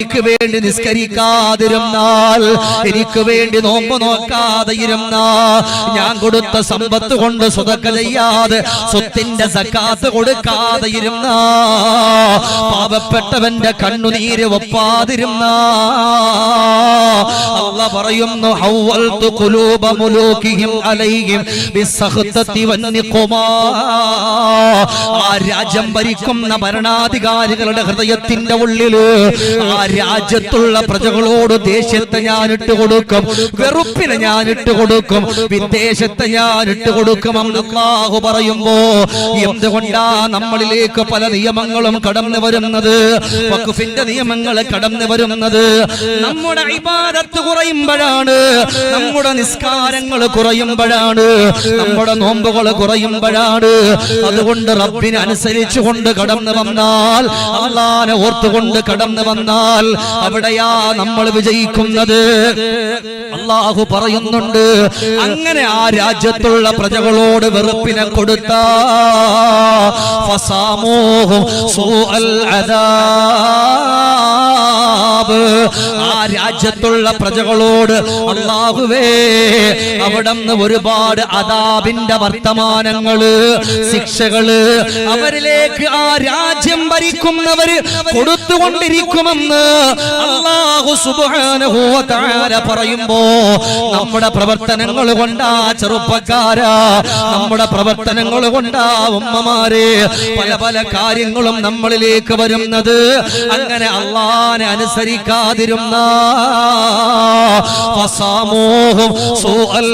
എനിക്ക് വേണ്ടി നിസ്കരിക്കാതിരുന്നാൽ എനിക്ക് വേണ്ടി നോമ്പ് നോക്കാതെ ഇരുന്നാ ഞാൻ കൊടുത്ത സമ്പത്ത് കൊണ്ട് സ്വതക്ക ചെയ്യാതെ സ്വത്തിന്റെ സക്കാത്ത് കൊടുക്കാതെ ഇരുന്നാ പാവപ്പെട്ടവന്റെ കണ്ണുനീര് ഒപ്പാതിരുന്നാ പറയുന്നു ഹൗവൽതു ഖുലൂബ മുലൂകിഹിം അലൈഹിം വന്നിഖുമാ. രാജ്യം ഭരിക്കുന്ന ഭരണാധികാരികളുടെ ഹൃദയത്തിന്റെ ഉള്ളിൽ ആ രാജ്യത്തുള്ള പ്രജകളോട് ദേശത്തെ ഞാൻ ഇട്ട് കൊടുക്കും വെറുപ്പിനെ ഞാൻ ഇട്ട് കൊടുക്കും വിദേശത്തെ ഞാൻ ഇട്ട് കൊടുക്കും അള്ളാഹു പറയുമ്പോ എന്തുകൊണ്ടാ നമ്മളിലേക്ക് പല നിയമങ്ങളും കടന്നു വരുന്നത്? വഖഫിന്റെ നിയമങ്ങൾ കടന്നു വരുന്നത് നമ്മുടെ ഇബാദത്ത് കുറയുമ്പോഴാണ് നമ്മുടെ നിസ്കാരങ്ങൾ കുറയുമ്പോഴാണ് നമ്മുടെ നോമ്പുകൾ കുറയുമ്പോഴാണ്. അതുകൊണ്ട് റബ്ബിനെ അനുസരിച്ചുകൊണ്ട് കടന്നു വന്നാൽ അള്ളാനെ ഓർത്തുകൊണ്ട് കടന്നു വന്നാൽ അവിടെയാ നമ്മൾ വിജയിക്കുന്നത്. അള്ളാഹു പറയുന്നുണ്ട് അങ്ങനെ ആ രാജ്യത്തുള്ള പ്രജകളോട് വെറുപ്പിനെ കൊടുത്ത ഫസാമോഹും സോ അൽ ആ രാജ്യത്തുള്ള പ്രജകളോട് അള്ളാഹുവേ അവിടുന്ന് ഒരുപാട് അതാബിന്റെ വർത്തമാനങ്ങൾ ശിക്ഷകൾ അവരിലേക്ക് ആ രാജ്യം ഭരിക്കുന്നവര് കൊടുത്തുകൊണ്ടിരിക്കുമെന്ന് അള്ളാഹു തആല പറയുമ്പോ നമ്മുടെ പ്രവർത്തനങ്ങൾ കൊണ്ടാ ചെറുപ്പക്കാരാ നമ്മുടെ പ്രവർത്തനങ്ങൾ കൊണ്ടാ ഉമ്മമാര് പല പല കാര്യങ്ങളും നമ്മളിലേക്ക് വരുന്നത്. അങ്ങനെ അള്ളാനെ അനുസരിക്കാതിരുന്ന. സമൂഹം സോ അൽ